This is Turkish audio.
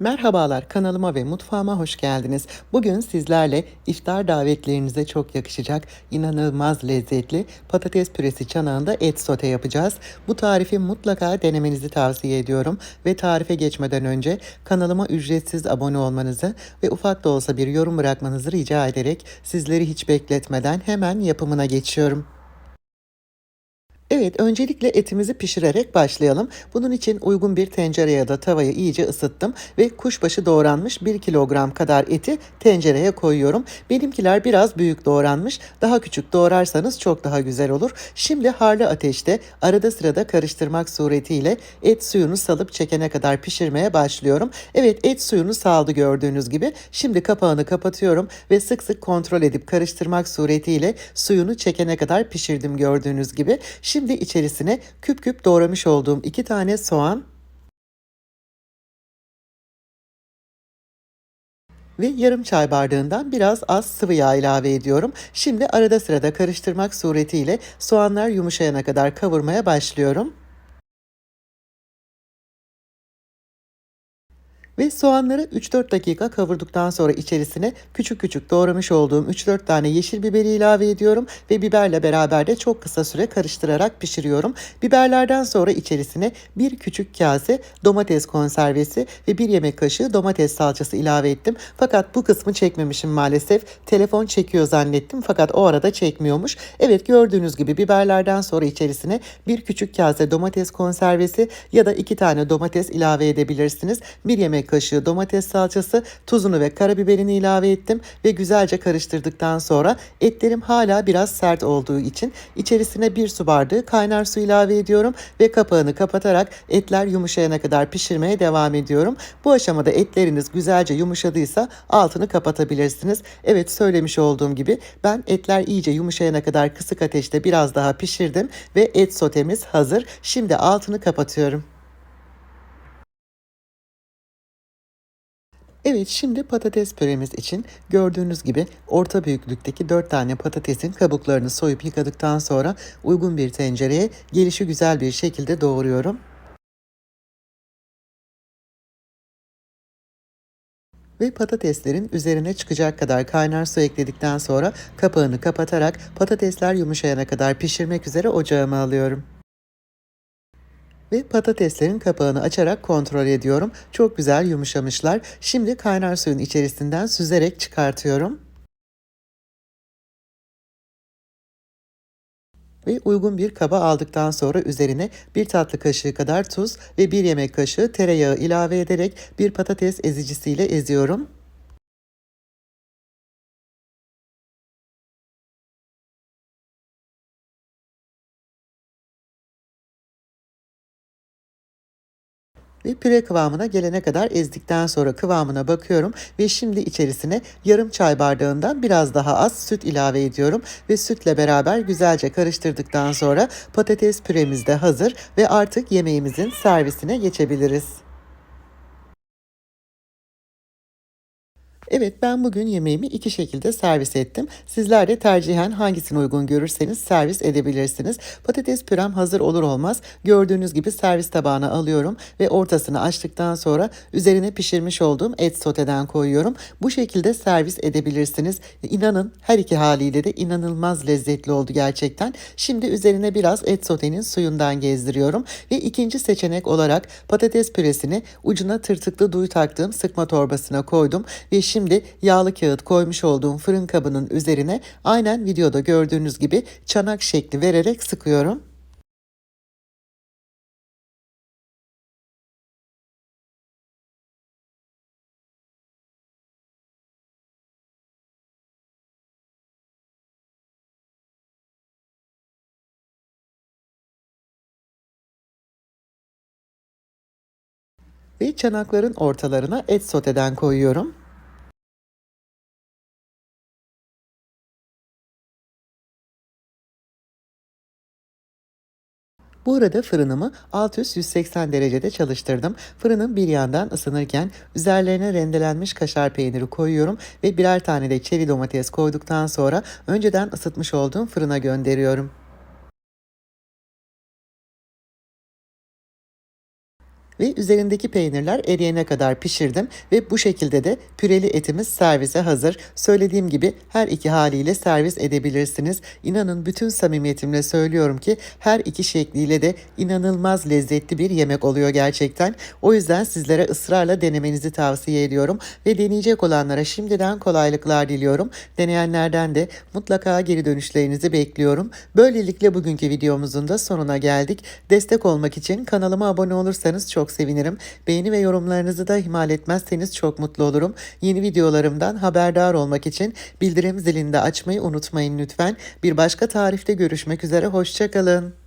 Merhabalar kanalıma ve mutfağıma hoş geldiniz. Bugün sizlerle iftar davetlerinize çok yakışacak inanılmaz lezzetli patates püresi çanağında et sote yapacağız. Bu tarifi mutlaka denemenizi tavsiye ediyorum ve tarife geçmeden önce kanalıma ücretsiz abone olmanızı ve ufak da olsa bir yorum bırakmanızı rica ederek sizleri hiç bekletmeden hemen yapımına geçiyorum. Evet, öncelikle etimizi pişirerek başlayalım. Bunun için uygun bir tencere ya da tavayı iyice ısıttım ve kuşbaşı doğranmış 1 kilogram kadar eti tencereye koyuyorum. Benimkiler biraz büyük doğranmış. Daha küçük doğrarsanız çok daha güzel olur. Şimdi harlı ateşte arada sırada karıştırmak suretiyle et suyunu salıp çekene kadar pişirmeye başlıyorum. Evet, et suyunu saldı gördüğünüz gibi. Şimdi kapağını kapatıyorum ve sık sık kontrol edip karıştırmak suretiyle suyunu çekene kadar pişirdim gördüğünüz gibi. Şimdi Şimdi içerisine küp küp doğramış olduğum iki tane soğan ve yarım çay bardağından biraz az sıvı yağ ilave ediyorum. Şimdi arada sırada karıştırmak suretiyle soğanlar yumuşayana kadar kavurmaya başlıyorum. Ve soğanları 3-4 dakika kavurduktan sonra içerisine küçük küçük doğramış olduğum 3-4 tane yeşil biberi ilave ediyorum ve biberle beraber de çok kısa süre karıştırarak pişiriyorum. Biberlerden sonra içerisine bir küçük kase domates konservesi ve bir yemek kaşığı domates salçası ilave ettim. Fakat bu kısmı çekmemişim maalesef. Telefon çekiyor zannettim fakat o arada çekmiyormuş. Evet gördüğünüz gibi biberlerden sonra içerisine bir küçük kase domates konservesi ya da iki tane domates ilave edebilirsiniz. Bir yemek kaşığı domates salçası, tuzunu ve karabiberini ilave ettim ve güzelce karıştırdıktan sonra etlerim hala biraz sert olduğu için içerisine bir su bardağı kaynar su ilave ediyorum ve kapağını kapatarak etler yumuşayana kadar pişirmeye devam ediyorum. Bu aşamada etleriniz güzelce yumuşadıysa altını kapatabilirsiniz. Evet söylemiş olduğum gibi ben etler iyice yumuşayana kadar kısık ateşte biraz daha pişirdim ve et sotemiz hazır. Şimdi altını kapatıyorum. Evet şimdi patates püremiz için gördüğünüz gibi orta büyüklükteki 4 tane patatesin kabuklarını soyup yıkadıktan sonra uygun bir tencereye gelişi güzel bir şekilde doğruyorum. Ve patateslerin üzerine çıkacak kadar kaynar su ekledikten sonra kapağını kapatarak patatesler yumuşayana kadar pişirmek üzere ocağıma alıyorum ve patateslerin kapağını açarak kontrol ediyorum. Çok güzel yumuşamışlar. Şimdi kaynar suyun içerisinden süzerek çıkartıyorum. Ve uygun bir kaba aldıktan sonra üzerine bir tatlı kaşığı kadar tuz ve bir yemek kaşığı tereyağı ilave ederek bir patates ezicisiyle eziyorum. Ve püre kıvamına gelene kadar ezdikten sonra kıvamına bakıyorum ve şimdi içerisine yarım çay bardağından biraz daha az süt ilave ediyorum ve sütle beraber güzelce karıştırdıktan sonra patates püremiz de hazır ve artık yemeğimizin servisine geçebiliriz. Evet ben bugün yemeğimi iki şekilde servis ettim. Sizler de tercihen hangisini uygun görürseniz servis edebilirsiniz. Patates pürem hazır olur olmaz gördüğünüz gibi servis tabağına alıyorum ve ortasını açtıktan sonra üzerine pişirmiş olduğum et soteden koyuyorum. Bu şekilde servis edebilirsiniz. İnanın her iki haliyle de inanılmaz lezzetli oldu gerçekten. Şimdi üzerine biraz et sotenin suyundan gezdiriyorum ve ikinci seçenek olarak patates püresini ucuna tırtıklı duy taktığım sıkma torbasına koydum ve şimdi Şimdi yağlı kağıt koymuş olduğum fırın kabının üzerine aynen videoda gördüğünüz gibi çanak şekli vererek sıkıyorum. Ve çanakların ortalarına et soteden koyuyorum. Bu arada fırınımı alt üst 180 derecede çalıştırdım. Fırının bir yandan ısınırken üzerlerine rendelenmiş kaşar peyniri koyuyorum ve birer tane de çeri domates koyduktan sonra önceden ısıtmış olduğum fırına gönderiyorum. Ve üzerindeki peynirler eriyene kadar pişirdim ve bu şekilde de püreli etimiz servise hazır. Söylediğim gibi her iki haliyle servis edebilirsiniz. İnanın bütün samimiyetimle söylüyorum ki her iki şekliyle de inanılmaz lezzetli bir yemek oluyor gerçekten. O yüzden sizlere ısrarla denemenizi tavsiye ediyorum ve deneyecek olanlara şimdiden kolaylıklar diliyorum. Deneyenlerden de mutlaka geri dönüşlerinizi bekliyorum. Böylelikle bugünkü videomuzun da sonuna geldik. Destek olmak için kanalıma abone olursanız sevinirim. Beğeni ve yorumlarınızı da ihmal etmezseniz çok mutlu olurum. Yeni videolarımdan haberdar olmak için bildirim zilini de açmayı unutmayın lütfen. Bir başka tarifte görüşmek üzere. Hoşçakalın.